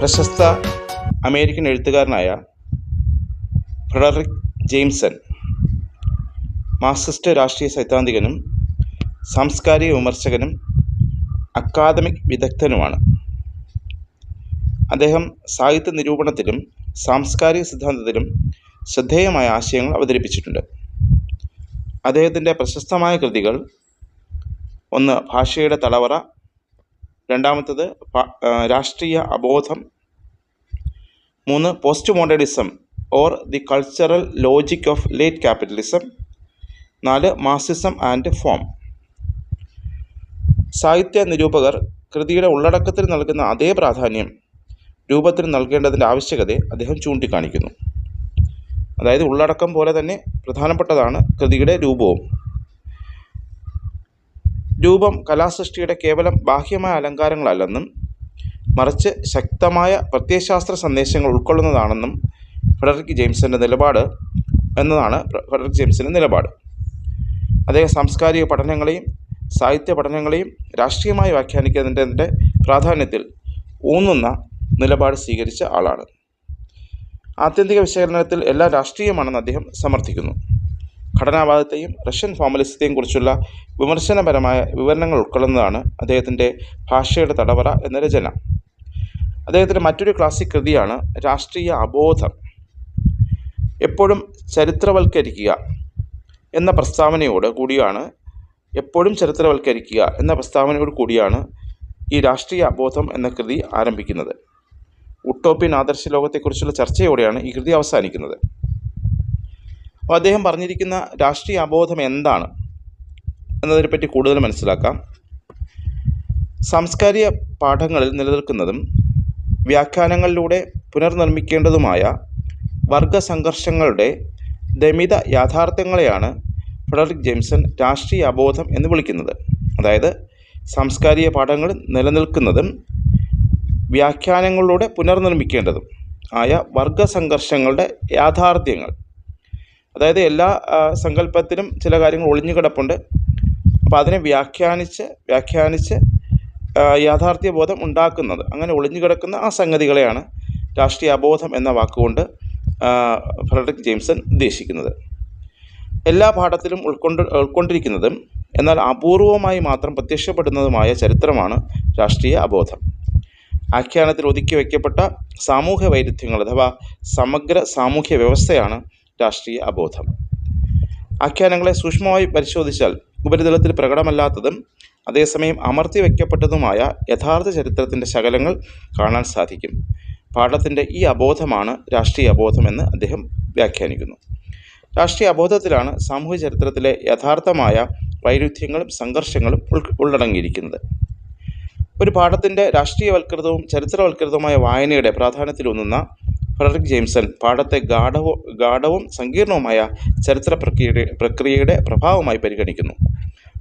പ്രശസ്ത അമേരിക്കൻ എഴുത്തുകാരനായ Frederick Jameson Marxist രാഷ്ട്രീയ സൈദ്ധാന്തികനും സാംസ്കാരിക വിമർശകനും അക്കാദമിക് വിദഗ്ധനുമാണ്. അദ്ദേഹം സാഹിത്യ നിരൂപണത്തിലും സാംസ്കാരിക സിദ്ധാന്തത്തിലും ശ്രദ്ധേയമായ ആശയങ്ങൾ അവതരിപ്പിച്ചിട്ടുണ്ട്. അദ്ദേഹത്തിന്റെ പ്രശസ്തമായ കൃതികൾ ഒന്ന് ഭാഷയുടെ തലവറ രണ്ടാമത്തത് രാഷ്ട്രീയ അബോധം. മൂന്ന് post modernism or the cultural logic of late capitalism നാല് മാർസിസം ആൻഡ് ഫോം സാഹിത്യ നിരൂപകർ കൃതിയുടെ ഉള്ളടക്കത്തിൽ നൽകുന്ന അതേ പ്രാധാന്യം രൂപത്തിന് നൽകേണ്ടതിന്റെ ആവശ്യകതയെ അദ്ദേഹം ചൂണ്ടിക്കാണിക്കുന്നു. അതായത് ഉള്ളടക്കം പോലെ തന്നെ പ്രധാനപ്പെട്ടതാണ് കൃതിയുടെ രൂപവും. രൂപം കലാസൃഷ്ടിയുടെ കേവലം ബാഹ്യമായ അലങ്കാരങ്ങളല്ലെന്നും മറിച്ച് ശക്തമായ പ്രത്യയശാസ്ത്ര സന്ദേശങ്ങൾ ഉൾക്കൊള്ളുന്നതാണെന്നും ഫ്രെഡറിക് ജെയിംസിന്റെ നിലപാട് എന്നതാണ് ഫ്ര- ഫ്രെഡറിക് ജെയിംസിന്റെ നിലപാട്. അദ്ദേഹം സാംസ്കാരിക പഠനങ്ങളെയും സാഹിത്യ പഠനങ്ങളെയും രാഷ്ട്രീയമായി വ്യാഖ്യാനിക്കുന്നതിന്റെ പ്രാധാന്യത്തിൽ ഊന്നുന്ന നിലപാട് സ്വീകരിച്ച ആളാണ്. ആത്യന്തിക വിശകലനത്തിൽ എല്ലാം രാഷ്ട്രീയമാണെന്ന് അദ്ദേഹം സമർത്ഥിക്കുന്നു. ഘടനാവാദത്തെയും റഷ്യൻ ഫോമലിസത്തെയും കുറിച്ചുള്ള വിമർശനപരമായ വിവരണങ്ങൾ ഉൾക്കൊള്ളുന്നതാണ് അദ്ദേഹത്തിന്റെ ഭാഷയുടെ തടവറ എന്ന രചന. അദ്ദേഹത്തിന്റെ മറ്റൊരു ക്ലാസിക് കൃതിയാണ് രാഷ്ട്രീയ അബോധം. എപ്പോഴും ചരിത്രവൽക്കരിക്കുക എന്ന പ്രസ്താവനയോട് കൂടിയാണ് എപ്പോഴും ചരിത്രവൽക്കരിക്കുക എന്ന പ്രസ്താവനയോട് കൂടിയാണ് ഈ രാഷ്ട്രീയ അബോധം എന്ന കൃതി ആരംഭിക്കുന്നത്. ഉട്ടോപ്യൻ ആദർശ ലോകത്തെക്കുറിച്ചുള്ള ചർച്ചയോടെയാണ് ഈ കൃതി അവസാനിക്കുന്നത്. അപ്പോൾ അദ്ദേഹം പറഞ്ഞിരിക്കുന്ന രാഷ്ട്രീയ അബോധം എന്താണ് എന്നതിനെപ്പറ്റി കൂടുതൽ മനസ്സിലാക്കാം. സാംസ്കാരിക പാഠങ്ങളിൽ നിലനിൽക്കുന്നതും വ്യാഖ്യാനങ്ങളിലൂടെ പുനർനിർമ്മിക്കേണ്ടതുമായ വർഗസംഘർഷങ്ങളുടെ ദമിത യാഥാർത്ഥ്യങ്ങളെയാണ് ഫ്രെഡറിക് ജെയിംസൺ രാഷ്ട്രീയ അബോധം എന്ന് വിളിക്കുന്നത്. അതായത് സാംസ്കാരിക പാഠങ്ങൾ നിലനിൽക്കുന്നതും വ്യാഖ്യാനങ്ങളിലൂടെ പുനർനിർമ്മിക്കേണ്ടതും ആയ വർഗസംഘർഷങ്ങളുടെ യാഥാർത്ഥ്യങ്ങൾ. അതായത് എല്ലാ സങ്കല്പത്തിലും ചില കാര്യങ്ങൾ ഒളിഞ്ഞു കിടപ്പുണ്ട്. അപ്പോൾ അതിനെ വ്യാഖ്യാനിച്ച് വ്യാഖ്യാനിച്ച് യാഥാർത്ഥ്യ ബോധം ഉണ്ടാക്കുന്നത് അങ്ങനെ ഒളിഞ്ഞു കിടക്കുന്ന ആ സംഗതികളെയാണ് രാഷ്ട്രീയ അബോധം എന്ന വാക്കുകൊണ്ട് ഫ്രെഡറിക് ജെയിംസൺ ഉദ്ദേശിക്കുന്നത്. എല്ലാ പാഠത്തിലും ഉൾക്കൊണ്ട് ഉൾക്കൊണ്ടിരിക്കുന്നതും എന്നാൽ അപൂർവമായി മാത്രം പ്രത്യക്ഷപ്പെടുന്നതുമായ ചരിത്രമാണ് രാഷ്ട്രീയ അബോധം. ആഖ്യാനത്തിൽ ഒതുക്കി വയ്ക്കപ്പെട്ട സാമൂഹ്യ വൈരുദ്ധ്യങ്ങൾ അഥവാ സമഗ്ര സാമൂഹ്യ വ്യവസ്ഥയാണ് രാഷ്ട്രീയ അബോധം. ആഖ്യാനങ്ങളെ സൂക്ഷ്മമായി പരിശോധിച്ചാൽ ഉപരിതലത്തിൽ പ്രകടമല്ലാത്തതും അതേസമയം അമർത്തി വയ്ക്കപ്പെട്ടതുമായ യഥാർത്ഥ ചരിത്രത്തിന്റെ ശകലങ്ങൾ കാണാൻ സാധിക്കും. പാഠത്തിന്റെ ഈ അബോധമാണ് രാഷ്ട്രീയ അബോധമെന്ന് അദ്ദേഹം വ്യാഖ്യാനിക്കുന്നു. രാഷ്ട്രീയ അബോധത്തിലാണ് സാമൂഹ്യ ചരിത്രത്തിലെ യഥാർത്ഥമായ വൈരുദ്ധ്യങ്ങളും സംഘർഷങ്ങളും ഉള്ളടങ്ങിയിരിക്കുന്നത്. ഒരു പാഠത്തിന്റെ രാഷ്ട്രീയവൽകൃതവും ചരിത്രവൽകൃതവുമായ വായനയുടെ പ്രാധാന്യത്തിലൂന്നുന്ന ഫ്രെഡറിക് ജെയിംസൺ പാഠത്തെ ഗാഢവും ഗാഠവും സങ്കീർണവുമായ ചരിത്ര പ്രക്രിയയുടെ പ്രക്രിയയുടെ പ്രഭാവമായി പരിഗണിക്കുന്നു.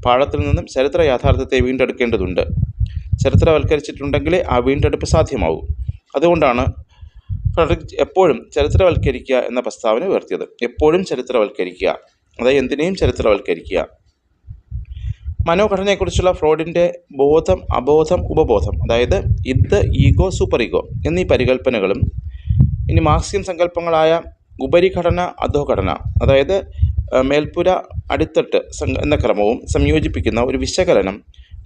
പാഠത്തിൽ നിന്നും ചരിത്ര യാഥാർത്ഥ്യത്തെ വീണ്ടെടുക്കേണ്ടതുണ്ട്. ചരിത്രവൽക്കരിച്ചിട്ടുണ്ടെങ്കിലേ ആ വീണ്ടെടുപ്പ് സാധ്യമാവൂ. അതുകൊണ്ടാണ് ഫ്രെഡറിക് എപ്പോഴും ചരിത്രവൽക്കരിക്കുക എന്ന പ്രസ്താവന ഉയർത്തിയത്. എപ്പോഴും ചരിത്രവൽക്കരിക്കുക. അതായത് എന്തിനേയും ചരിത്രവൽക്കരിക്കുക. മനോഘടനയെക്കുറിച്ചുള്ള ഫ്രോഡിന്റെ ബോധം അബോധം ഉപബോധം അതായത് ഇത് ഈഗോ സൂപ്പർ ഈഗോ എന്നീ പരികല്പനകളും ഇനി മാർക്സിയൻ സങ്കല്പങ്ങളായ ഉപരിഘടന അധോഘടന അതായത് മേൽപ്പുര അടിത്തട്ട് എന്ന ക്രമവും സംയോജിപ്പിക്കുന്ന ഒരു വിശകലനം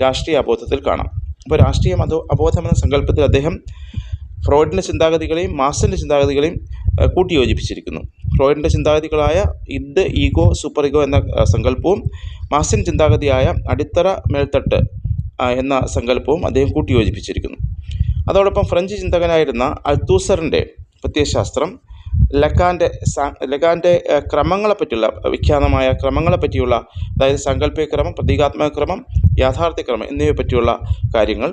രാഷ്ട്രീയ അബോധത്തിൽ കാണാം. അപ്പോൾ രാഷ്ട്രീയ അതോ അബോധം എന്ന സങ്കല്പത്തിൽ അദ്ദേഹം ഫ്രോയിഡിന്റെ ചിന്താഗതികളെയും മാർസിന്റെ ചിന്താഗതികളെയും കൂട്ടിയോജിപ്പിച്ചിരിക്കുന്നു. ഫ്രോയിഡിന്റെ ചിന്താഗതികളായ ഇദ് ഈഗോ സൂപ്പർ ഈഗോ എന്ന സങ്കല്പവും മാർസിൻ ചിന്താഗതിയായ അടിത്തറ മേൽത്തട്ട് എന്ന സങ്കല്പവും അദ്ദേഹം കൂട്ടിയോജിപ്പിച്ചിരിക്കുന്നു. അതോടൊപ്പം ഫ്രഞ്ച് ചിന്തകനായിരുന്ന അൽത്തൂസറിന്റെ പ്രത്യയശാസ്ത്രം ലക്കാന്റെ ലക്കാന്റെ ക്രമങ്ങളെപ്പറ്റിയുള്ള വിഖ്യാതമായ ക്രമങ്ങളെപ്പറ്റിയുള്ള അതായത് സങ്കല്പിക ക്രമം പ്രതീകാത്മക ക്രമം യാഥാർത്ഥ്യക്രമം എന്നിവയെ പറ്റിയുള്ള കാര്യങ്ങൾ.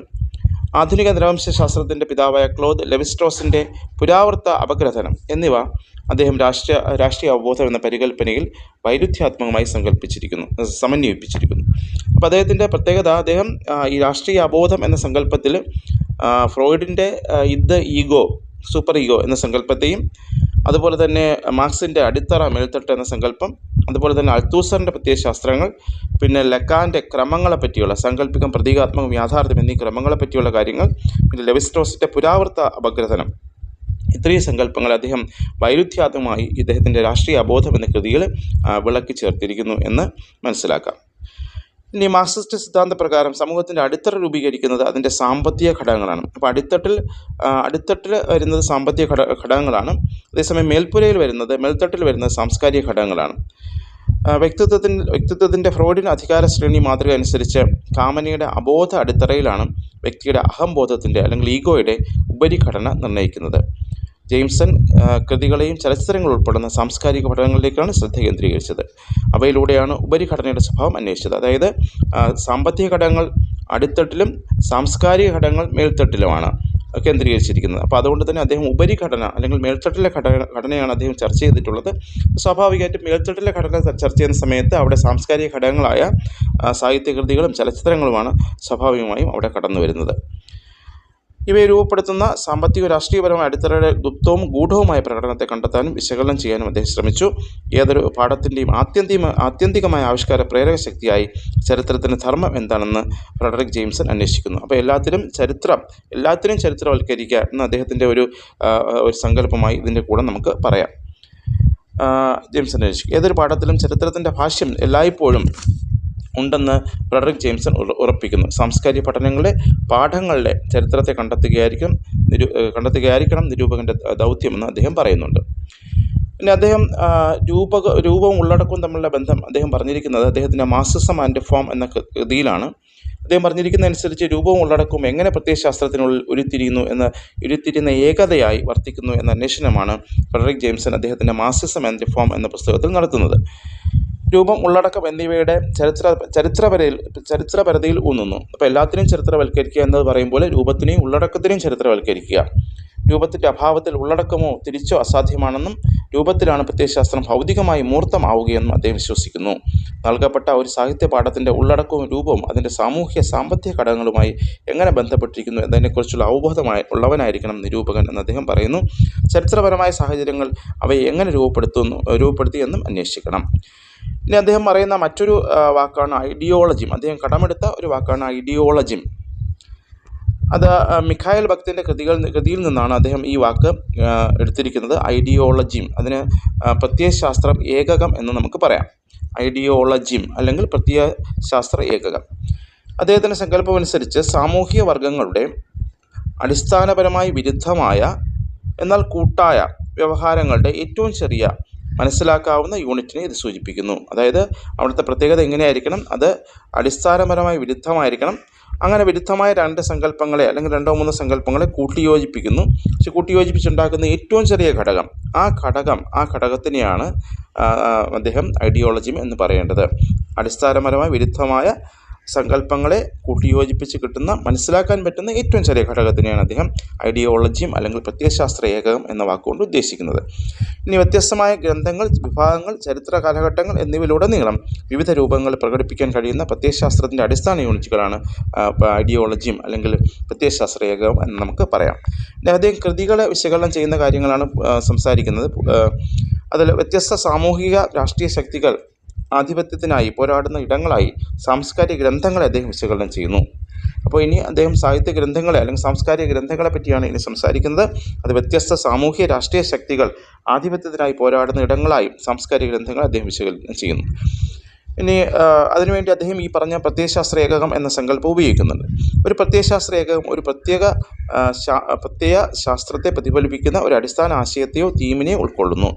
ആധുനിക നിരവംശാസ്ത്രത്തിന്റെ പിതാവായ ക്ലോദ് ലെവിസ്ട്രോസിന്റെ പുരാവൃത്ത അപഗ്രഥനം എന്നിവ അദ്ദേഹം രാഷ്ട്രീയ രാഷ്ട്രീയ അവബോധം എന്ന പരികല്പനയിൽ വൈരുദ്ധ്യാത്മകമായി സങ്കല്പിച്ചിരിക്കുന്നു സമന്വയിപ്പിച്ചിരിക്കുന്നു. അപ്പോൾ അദ്ദേഹത്തിന്റെ പ്രത്യേകത അദ്ദേഹം ഈ രാഷ്ട്രീയ അബോധം എന്ന സങ്കല്പത്തിൽ ഫ്രോയിഡിന്റെ ഇത് ഈഗോ സൂപ്പർ ഈഗോ എന്ന സങ്കല്പത്തെയും അതുപോലെ തന്നെ മാർക്സിന്റെ അടിത്തറ മേൽത്തട്ട് എന്ന സങ്കല്പം അതുപോലെ തന്നെ അൽത്തൂസറിന്റെ പ്രത്യയശാസ്ത്രങ്ങൾ പിന്നെ ലക്കാന്റെ ക്രമങ്ങളെ പറ്റിയുള്ള സങ്കല്പികം പ്രതീകാത്മകം യാഥാർത്ഥ്യം എന്നീ ക്രമങ്ങളെ പറ്റിയുള്ള കാര്യങ്ങൾ പിന്നെ ലെവിസ്ട്രോസിന്റെ പുരാവൃത്ത അപഗ്രഥനം. ഇത്രയും സങ്കല്പങ്ങൾ അദ്ദേഹം വൈരുദ്ധ്യാത്മകമായി ഇദ്ദേഹത്തിന്റെ രാഷ്ട്രീയ അബോധം എന്ന കൃതിയിൽ വിളക്കി ചേർത്തിരിക്കുന്നു എന്ന് മനസ്സിലാക്കാം. ഇനി മാർക്സിസ്റ്റ് സിദ്ധാന്ത പ്രകാരം സമൂഹത്തിന്റെ അടിത്തറ രൂപീകരിക്കുന്നത് അതിന്റെ സാമ്പത്തിക ഘടകങ്ങളാണ്. അപ്പോൾ അടിത്തട്ടിൽ അടിത്തട്ടിൽ വരുന്നത് സാമ്പത്തിക ഘട ഘടകങ്ങളാണ്. അതേസമയം മേൽപ്പുരയിൽ വരുന്നത് മേൽത്തട്ടിൽ വരുന്നത് സാംസ്കാരിക ഘടകങ്ങളാണ്. വ്യക്തിത്വത്തിന് വ്യക്തിത്വത്തിന്റെ ഫ്രോഡിൻ അധികാര ശ്രേണി മാതൃക അനുസരിച്ച് കാമനയുടെ അബോധ അടിത്തറയിലാണ് വ്യക്തിയുടെ അഹംബോധത്തിന്റെ അല്ലെങ്കിൽ ഈഗോയുടെ ഉപരിഘടന നിർണയിക്കുന്നത്. ജെയിംസൺ കൃതികളെയും ചലച്ചിത്രങ്ങൾ ഉൾപ്പെടുന്ന സാംസ്കാരിക പഠനങ്ങളിലേക്കാണ് ശ്രദ്ധ കേന്ദ്രീകരിച്ചത്. അവയിലൂടെയാണ് ഉപരിഘടനയുടെ സ്വഭാവം അന്വേഷിച്ചത്. അതായത് സാമ്പത്തിക ഘടകങ്ങൾ അടിത്തട്ടിലും സാംസ്കാരിക ഘടകങ്ങൾ മേൽത്തട്ടിലുമാണ് കേന്ദ്രീകരിച്ചിരിക്കുന്നത്. അപ്പോൾ അതുകൊണ്ട് തന്നെ അദ്ദേഹം ഉപരിഘടന അല്ലെങ്കിൽ മേൽത്തട്ടിലെ ഘടന ഘടനയാണ് അദ്ദേഹം ചർച്ച ചെയ്തിട്ടുള്ളത്. സ്വാഭാവികമായിട്ടും മേൽത്തട്ടിലെ ഘടന ചർച്ച ചെയ്യുന്ന സമയത്ത് അവിടെ സാംസ്കാരിക ഘടകങ്ങളായ സാഹിത്യകൃതികളും ചലച്ചിത്രങ്ങളുമാണ് സ്വാഭാവികമായും അവിടെ കടന്നു വരുന്നത് ഇവയെ രൂപപ്പെടുത്തുന്ന സാമ്പത്തിക രാഷ്ട്രീയപരമായ അടിത്തറയുടെ ഗുപ്തവും ഗൂഢവുമായ പ്രകടനത്തെ കണ്ടെത്താനും വിശകലനം ചെയ്യാനും അദ്ദേഹം ശ്രമിച്ചു. ഏതൊരു പാഠത്തിന്റെയും ആത്യന്തിക ആത്യന്തികമായ ആവിഷ്കാര പ്രേരക ശക്തിയായി ചരിത്രത്തിന് ധർമ്മം എന്താണെന്ന് ഫ്രെഡറിക് ജെയിംസൺ അന്വേഷിക്കുന്നു. അപ്പോൾ എല്ലാത്തിനും ചരിത്രം എല്ലാത്തിനും ചരിത്രവൽക്കരിക്കുക എന്ന അദ്ദേഹത്തിന്റെ ഒരു ഒരു സങ്കല്പമായി ഇതിന്റെ കൂടെ നമുക്ക് പറയാം. ജെയിംസൺ അന്വേഷിക്കും. ഏതൊരു പാഠത്തിലും ചരിത്രത്തിന്റെ ഭാഷ്യം എല്ലായ്പ്പോഴും ഉണ്ടെന്ന് ഫ്രെഡറിക് ജെയിംസൺ ഉറപ്പിക്കുന്നു. സാംസ്കാരിക പഠനങ്ങളുടെ പാഠങ്ങളുടെ ചരിത്രത്തെ കണ്ടെത്തുകയായിരിക്കും നിരൂ കണ്ടെത്തുകയായിരിക്കണം നിരൂപകന്റെ ദൗത്യമെന്ന് അദ്ദേഹം പറയുന്നുണ്ട്. പിന്നെ അദ്ദേഹം രൂപ രൂപവും ഉള്ളടക്കവും തമ്മിലുള്ള ബന്ധം അദ്ദേഹം പറഞ്ഞിരിക്കുന്നത് അദ്ദേഹത്തിന്റെ മാസിസം ആൻഡ് ഫോം എന്ന കൃതിയിലാണ്. അദ്ദേഹം പറഞ്ഞിരിക്കുന്ന അനുസരിച്ച് രൂപവും ഉള്ളടക്കവും എങ്ങനെ പ്രത്യയശാസ്ത്രത്തിനുള്ളിൽ ഉരുത്തിരിയുന്നു എന്ന് ഉരുത്തിരിയുന്ന ഏകതയായി വർത്തിക്കുന്നു എന്ന അന്വേഷണമാണ് ഫ്രെഡറിക് ജെയിംസൺ അദ്ദേഹത്തിന്റെ മാസിസം ആൻഡ് ഫോം എന്ന പുസ്തകത്തിൽ നടത്തുന്നത്. രൂപം ഉള്ളടക്കം എന്നിവയുടെ ചരിത്ര ചരിത്രപരയിൽ ചരിത്രപരതയിൽ ഊന്നുന്നു. അപ്പോൾ എല്ലാത്തിനെയും ചരിത്രവൽക്കരിക്കുക എന്നത് പറയുമ്പോൾ രൂപത്തിനെയും ഉള്ളടക്കത്തിനെയും ചരിത്രവൽക്കരിക്കുക. രൂപത്തിന്റെ അഭാവത്തിൽ ഉള്ളടക്കമോ തിരിച്ചോ അസാധ്യമാണെന്നും രൂപത്തിലാണ് പ്രത്യയശാസ്ത്രം ഭൗതികമായി മൂർത്തമാവുകയെന്നും അദ്ദേഹം വിശ്വസിക്കുന്നു. നൽകപ്പെട്ട ഒരു സാഹിത്യ പാഠത്തിന്റെ ഉള്ളടക്കവും രൂപവും അതിന്റെ സാമൂഹ്യ സാമ്പത്തിക ഘടകങ്ങളുമായി എങ്ങനെ ബന്ധപ്പെട്ടിരിക്കുന്നു എന്നതിനെക്കുറിച്ചുള്ള അവബോധമായി ഉള്ളവനായിരിക്കണം നിരൂപകൻ എന്ന് അദ്ദേഹം പറയുന്നു. ചരിത്രപരമായ സാഹചര്യങ്ങൾ അവയെ എങ്ങനെ രൂപപ്പെടുത്തുന്നു രൂപപ്പെടുത്തി എന്നും അന്വേഷിക്കണം. ഇനി അദ്ദേഹം പറയുന്ന മറ്റൊരു വാക്കാണ് ഐഡിയോളജിയും അദ്ദേഹം കടമെടുത്ത ഒരു വാക്കാണ് ഐഡിയോളജിയും അത് മിഖായൽ ഭക്തിന്റെ കൃതികൾ കൃതിയിൽ നിന്നാണ് അദ്ദേഹം ഈ വാക്ക് എടുത്തിരിക്കുന്നത്. ഐഡിയോളജിയും അതിന് പ്രത്യയശാസ്ത്രം ഏകകം എന്ന് നമുക്ക് പറയാം. ഐഡിയോളജിം അല്ലെങ്കിൽ പ്രത്യയശാസ്ത്ര ഏകകം. അദ്ദേഹത്തിന്റെ സങ്കല്പമനുസരിച്ച് സാമൂഹിക വർഗങ്ങളുടെ അടിസ്ഥാനപരമായി വിരുദ്ധമായ എന്നാൽ കൂട്ടായ വ്യവഹാരങ്ങളുടെ ഏറ്റവും ചെറിയ മനസ്സിലാക്കാവുന്ന യൂണിറ്റിനെ ഇത് സൂചിപ്പിക്കുന്നു. അതായത് അവിടുത്തെ പ്രത്യേകത എങ്ങനെയായിരിക്കണം? അത് അടിസ്ഥാനപരമായി വിരുദ്ധമായിരിക്കണം. അങ്ങനെ വിരുദ്ധമായ രണ്ട് സങ്കല്പങ്ങളെ അല്ലെങ്കിൽ രണ്ടോ മൂന്നോ സങ്കല്പങ്ങളെ കൂട്ടിയോജിപ്പിക്കുന്നു. പക്ഷെ കൂട്ടിയോജിപ്പിച്ചുണ്ടാക്കുന്ന ഏറ്റവും ചെറിയ ഘടകം ആ ഘടകം ആ ഘടകത്തിനെയാണ് അദ്ദേഹം ഐഡിയോളജിം എന്ന് പറയേണ്ടത്. അടിസ്ഥാനപരമായി വിരുദ്ധമായ സങ്കല്പങ്ങളെ കൂട്ടിയോജിപ്പിച്ച് കിട്ടുന്ന മനസ്സിലാക്കാൻ പറ്റുന്ന ഏറ്റവും ചെറിയ ഘടകത്തിനെയാണ് അദ്ദേഹം ഐഡിയോളജിയും അല്ലെങ്കിൽ പ്രത്യയശാസ്ത്ര ഏകകം എന്ന വാക്കുകൊണ്ട് ഉദ്ദേശിക്കുന്നത്. ഇനി വ്യത്യസ്തമായ ഗ്രന്ഥങ്ങൾ വിഭാഗങ്ങൾ ചരിത്ര കാലഘട്ടങ്ങൾ എന്നിവയിലുടനീളം വിവിധ രൂപങ്ങൾ പ്രകടിപ്പിക്കാൻ കഴിയുന്ന പ്രത്യയശാസ്ത്രത്തിന്റെ അടിസ്ഥാന യൂണിറ്റുകളാണ് ഐഡിയോളജിയും അല്ലെങ്കിൽ പ്രത്യയശാസ്ത്ര ഏകകം എന്ന് നമുക്ക് പറയാം. അദ്ദേഹം കൃതികളെ വിശകലനം ചെയ്യുന്ന കാര്യങ്ങളാണ് സംസാരിക്കുന്നത്. അതിൽ വ്യത്യസ്ത സാമൂഹിക രാഷ്ട്രീയ ശക്തികൾ ആധിപത്യത്തിനായി പോരാടുന്ന ഇടങ്ങളായി സാംസ്കാരിക ഗ്രന്ഥങ്ങളെ അദ്ദേഹം വിശകലനം ചെയ്യുന്നു. അപ്പോൾ ഇനി അദ്ദേഹം സാഹിത്യ ഗ്രന്ഥങ്ങളെ അല്ലെങ്കിൽ സാംസ്കാരിക ഗ്രന്ഥങ്ങളെ പറ്റിയാണ് ഇനി സംസാരിക്കുന്നത്. അത് വ്യത്യസ്ത സാമൂഹ്യ രാഷ്ട്രീയ ശക്തികൾ ആധിപത്യത്തിനായി പോരാടുന്ന ഇടങ്ങളായും സാംസ്കാരിക ഗ്രന്ഥങ്ങൾ അദ്ദേഹം വിശകലനം ചെയ്യുന്നു. ഇനി അതിനുവേണ്ടി അദ്ദേഹം ഈ പറഞ്ഞ പ്രത്യയശാസ്ത്ര ഏകകം എന്ന സങ്കല്പം ഉപയോഗിക്കുന്നുണ്ട്. ഒരു പ്രത്യയശാസ്ത്ര ഏകകം ഒരു പ്രത്യേക പ്രത്യയ ശാസ്ത്രത്തെ പ്രതിഫലിപ്പിക്കുന്ന ഒരു അടിസ്ഥാന ആശയത്തെയോ തീമിനെയോ ഉൾക്കൊള്ളുന്നു.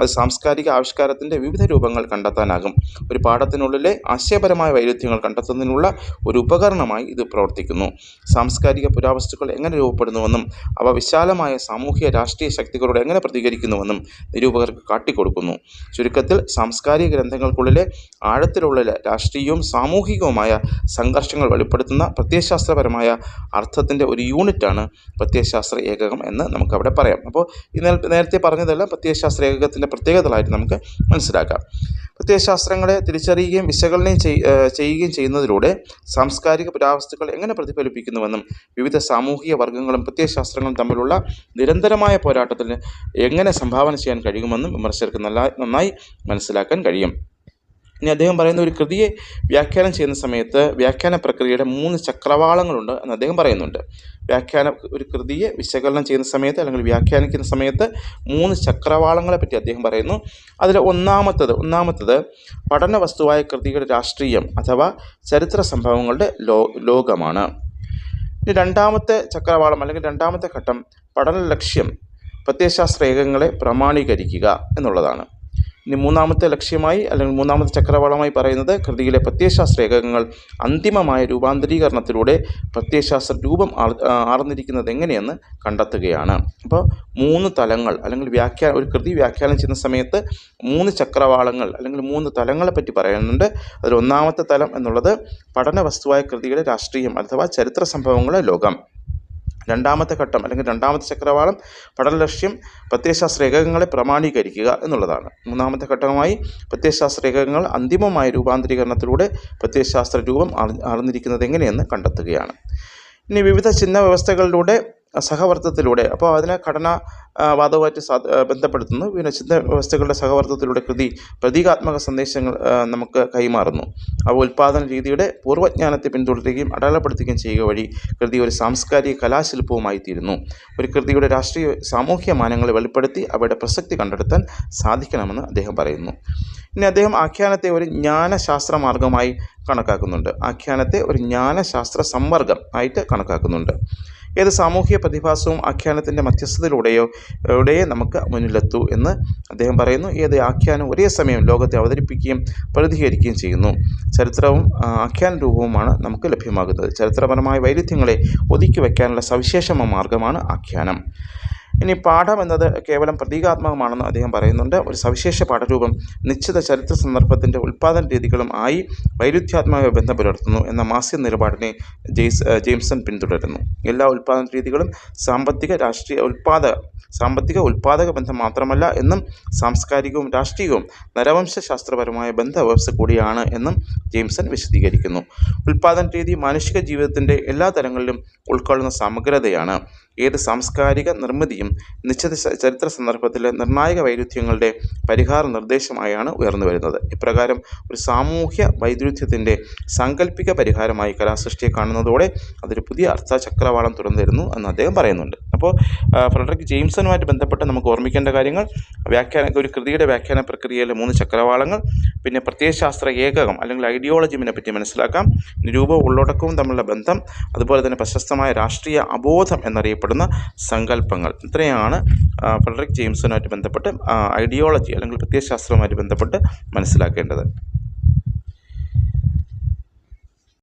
അത് സാംസ്കാരിക ആവിഷ്കാരത്തിന്റെ വിവിധ രൂപങ്ങൾ കണ്ടെത്താനാകും. ഒരു പാഠത്തിനുള്ളിലെ ആശയപരമായ വൈരുദ്ധ്യങ്ങൾ കണ്ടെത്തുന്നതിനുള്ള ഒരു ഉപകരണമായി ഇത് പ്രവർത്തിക്കുന്നു. സാംസ്കാരിക പുരാവസ്തുക്കൾ എങ്ങനെ രൂപപ്പെടുന്നുവെന്നും അവ വിശാലമായ സാമൂഹ്യ രാഷ്ട്രീയ ശക്തികളോട് എങ്ങനെ പ്രതികരിക്കുന്നുവെന്നും നിരൂപകർക്ക് കാട്ടിക്കൊടുക്കുന്നു. ചുരുക്കത്തിൽ സാംസ്കാരിക ഗ്രന്ഥങ്ങൾക്കുള്ളിലെ ആഴത്തിലുള്ള രാഷ്ട്രീയവും സാമൂഹികവുമായ സംഘർഷങ്ങൾ വെളിപ്പെടുത്തുന്ന പ്രത്യയശാസ്ത്രപരമായ അർത്ഥത്തിന്റെ ഒരു യൂണിറ്റാണ് പ്രത്യയശാസ്ത്ര ഏകകം എന്ന് നമുക്കവിടെ പറയാം. അപ്പോൾ ഈ നേരത്തെ പറഞ്ഞതെല്ലാം പ്രത്യയശാസ്ത്ര ഏകകത്തിന്റെ പ്രത്യയശാസ്ത്രത്തിന്റെ പ്രത്യേകതകളായിട്ട് നമുക്ക് മനസ്സിലാക്കാം. പ്രത്യയശാസ്ത്രങ്ങളെ തിരിച്ചറിയുകയും വിശകലനം ചെയ്യുകയും ചെയ്യുന്നതിലൂടെ സാംസ്കാരിക പുരാവസ്തുക്കൾ എങ്ങനെ പ്രതിഫലിപ്പിക്കുന്നുവെന്നും വിവിധ സാമൂഹിക വർഗങ്ങളും പ്രത്യയശാസ്ത്രങ്ങളും തമ്മിലുള്ള നിരന്തരമായ പോരാട്ടത്തിന് എങ്ങനെ സംഭാവന ചെയ്യാൻ കഴിയുമെന്നും വിമർശകർക്ക് നല്ല നന്നായി മനസ്സിലാക്കാൻ കഴിയും. ഇനി അദ്ദേഹം പറയുന്ന ഒരു കൃതിയെ വ്യാഖ്യാനം ചെയ്യുന്ന സമയത്ത് വ്യാഖ്യാന പ്രക്രിയയുടെ മൂന്ന് ചക്രവാളങ്ങളുണ്ട് എന്ന് അദ്ദേഹം പറയുന്നുണ്ട്. വ്യാഖ്യാന ഒരു കൃതിയെ വിശകലനം ചെയ്യുന്ന സമയത്ത് അല്ലെങ്കിൽ വ്യാഖ്യാനിക്കുന്ന സമയത്ത് മൂന്ന് ചക്രവാളങ്ങളെ പറ്റി അദ്ദേഹം പറയുന്നു. അതിൽ ഒന്നാമത്തത് ഒന്നാമത്തത് പഠന വസ്തുവായ കൃതിയുടെ രാഷ്ട്രീയം അഥവാ ചരിത്ര സംഭവങ്ങളുടെ ലോ ലോകമാണ്. ഇനി രണ്ടാമത്തെ ചക്രവാളം അല്ലെങ്കിൽ രണ്ടാമത്തെ ഘട്ടം പഠന ലക്ഷ്യം പ്രത്യയശാസ്ത്ര ഏകങ്ങളെ പ്രമാണീകരിക്കുക എന്നുള്ളതാണ്. ഇനി മൂന്നാമത്തെ ലക്ഷ്യമായി അല്ലെങ്കിൽ മൂന്നാമത്തെ ചക്രവാളമായി പറയുന്നത് കൃതിയിലെ പ്രത്യയശാസ്ത്ര ഏകകങ്ങൾ അന്തിമമായ രൂപാന്തരീകരണത്തിലൂടെ പ്രത്യയശാസ്ത്ര രൂപം ആർ ആർന്നിരിക്കുന്നത് എങ്ങനെയെന്ന് കണ്ടെത്തുകയാണ്. അപ്പോൾ മൂന്ന് തലങ്ങൾ അല്ലെങ്കിൽ വ്യാഖ്യാ ഒരു കൃതി വ്യാഖ്യാനം ചെയ്യുന്ന സമയത്ത് മൂന്ന് ചക്രവാളങ്ങൾ അല്ലെങ്കിൽ മൂന്ന് തലങ്ങളെ പറ്റി പറയുന്നുണ്ട്. അതിൽ ഒന്നാമത്തെ തലം എന്നുള്ളത് പഠന വസ്തുവായ കൃതിയുടെ രാഷ്ട്രീയം അഥവാ ചരിത്ര സംഭവങ്ങളെ ലോകം. രണ്ടാമത്തെ ഘട്ടം അല്ലെങ്കിൽ രണ്ടാമത്തെ ചക്രവാളം പഠന ലക്ഷ്യം പ്രത്യയശാസ്ത്ര ഏകകങ്ങളെ പ്രമാണീകരിക്കുക എന്നുള്ളതാണ്. മൂന്നാമത്തെ ഘട്ടമായി പ്രത്യയശാസ്ത്ര ഏകകങ്ങൾ അന്തിമമായ രൂപാന്തരീകരണത്തിലൂടെ പ്രത്യയശാസ്ത്ര രൂപം അറിഞ്ഞിരിക്കുന്നത് എങ്ങനെയെന്ന് കണ്ടെത്തുകയാണ്. ഇനി വിവിധ ചിഹ്ന വ്യവസ്ഥകളിലൂടെ സഹവർത്തത്തിലൂടെ അപ്പോൾ അതിനെ ഘടന ആ, വാദവുമായിട്ട് സാ ബന്ധപ്പെടുത്തുന്നു. പിന്നെ ചിന്ത വ്യവസ്ഥകളുടെ സഹവർത്തത്തിലൂടെ കൃതി പ്രതീകാത്മക സന്ദേശങ്ങൾ നമുക്ക് കൈമാറുന്നു. അവ ഉൽപാദന രീതിയുടെ പൂർവജ്ഞാനത്തെ പിന്തുടരുകയും അടയാളപ്പെടുത്തുകയും ചെയ്യുക വഴി കൃതി ഒരു സാംസ്കാരിക കലാശില്പവുമായി തീരുന്നു ഒരു കൃതിയുടെ രാഷ്ട്രീയ സാമൂഹ്യ മാനങ്ങളെ വെളിപ്പെടുത്തി അവയുടെ പ്രസക്തി കണ്ടെടുത്താൻ സാധിക്കണമെന്ന് അദ്ദേഹം പറയുന്നു. ഇനി അദ്ദേഹം ആഖ്യാനത്തെ ഒരു ജ്ഞാനശാസ്ത്ര മാർഗമായി കണക്കാക്കുന്നുണ്ട്. ആഖ്യാനത്തെ ഒരു ജ്ഞാനശാസ്ത്ര സമ്മർഗം ആയിട്ട് കണക്കാക്കുന്നുണ്ട്. ഏത് സാമൂഹിക പ്രതിഭാസവും ആഖ്യാനത്തിന്റെ മധ്യസ്ഥതയിലൂടെയോ എവിടെയേ നമുക്ക് മുന്നിലെത്തൂ എന്ന് അദ്ദേഹം പറയുന്നു. ഏത് ആഖ്യാനം ഒരേ സമയം ലോകത്തെ അവതരിപ്പിക്കുകയും പ്രതികരിക്കുകയും ചെയ്യുന്നു. ചരിത്രവും ആഖ്യാന രൂപവുമാണ് നമുക്ക് ലഭ്യമാകുന്നത്. ചരിത്രപരമായ വൈരുദ്ധ്യങ്ങളെ ഒതുക്കി വയ്ക്കാനുള്ള സവിശേഷമായ മാർഗമാണ് ആഖ്യാനം. ഇനി പാഠം എന്നത് കേവലം പ്രതീകാത്മകമാണെന്ന് അദ്ദേഹം പറയുന്നുണ്ട്. ഒരു സവിശേഷ പാഠരൂപം നിശ്ചിത ചരിത്ര സന്ദർഭത്തിന്റെ ഉൽപ്പാദന രീതികളും ആയി വൈരുദ്ധ്യാത്മക ബന്ധം പുലർത്തുന്നു എന്ന മാസ്യ നിലപാടിനെ ജെയ്സ് ജെയിംസൺ പിന്തുടരുന്നു. എല്ലാ ഉൽപ്പാദന രീതികളും സാമ്പത്തിക രാഷ്ട്രീയ ഉൽപ്പാദക സാമ്പത്തിക ഉൽപ്പാദക ബന്ധം മാത്രമല്ല എന്നും സാംസ്കാരികവും രാഷ്ട്രീയവും നരവംശാസ്ത്രപരമായ ബന്ധ വ്യവസ്ഥ കൂടിയാണ് എന്നും ജെയിംസൺ വിശദീകരിക്കുന്നു. ഉൽപ്പാദന രീതി മാനുഷിക ജീവിതത്തിന്റെ എല്ലാ തലങ്ങളിലും ഉൾക്കൊള്ളുന്ന സമഗ്രതയാണ്. ഏത് സാംസ്കാരിക നിർമ്മിതിയും നിശ്ചിത ചരിത്ര സന്ദർഭത്തിലെ നിർണായക വൈരുദ്ധ്യങ്ങളുടെ പരിഹാര നിർദ്ദേശമായാണ് ഉയർന്നു വരുന്നത്. ഇപ്രകാരം ഒരു സാമൂഹ്യ വൈരുദ്ധ്യത്തിന്റെ സാങ്കല്പിക പരിഹാരമായി കലാസൃഷ്ടിയെ കാണുന്നതോടെ അതൊരു പുതിയ അർത്ഥ ചക്രവാളം തുറന്നു തരുന്നു എന്ന് അദ്ദേഹം പറയുന്നുണ്ട്. അപ്പോൾ ഫ്രെഡറിക് ജെയിംസണുമായിട്ട് ബന്ധപ്പെട്ട് നമുക്ക് ഓർമ്മിക്കേണ്ട കാര്യങ്ങൾ വ്യാഖ്യാന ഒരു കൃതിയുടെ വ്യാഖ്യാന പ്രക്രിയയിലെ മൂന്ന് ചക്രവാളങ്ങൾ പിന്നെ പ്രത്യയശാസ്ത്ര ഏകകം അല്ലെങ്കിൽ ഐഡിയോളജിമിനെ പറ്റി മനസ്സിലാക്കാം. നിരൂപവും ഉള്ളടക്കവും തമ്മിലുള്ള ബന്ധം അതുപോലെ തന്നെ പ്രശസ്തമായ രാഷ്ട്രീയ അബോധം എന്നറിയപ്പെടുന്ന സങ്കല്പങ്ങൾ. ഇത്രയാണ് ഫ്രെഡറിക് ജെയിംസനുമായിട്ട് ബന്ധപ്പെട്ട് ഐഡിയോളജി അല്ലെങ്കിൽ പ്രത്യയശാസ്ത്രവുമായിട്ട് ബന്ധപ്പെട്ട് മനസ്സിലാക്കേണ്ടത്.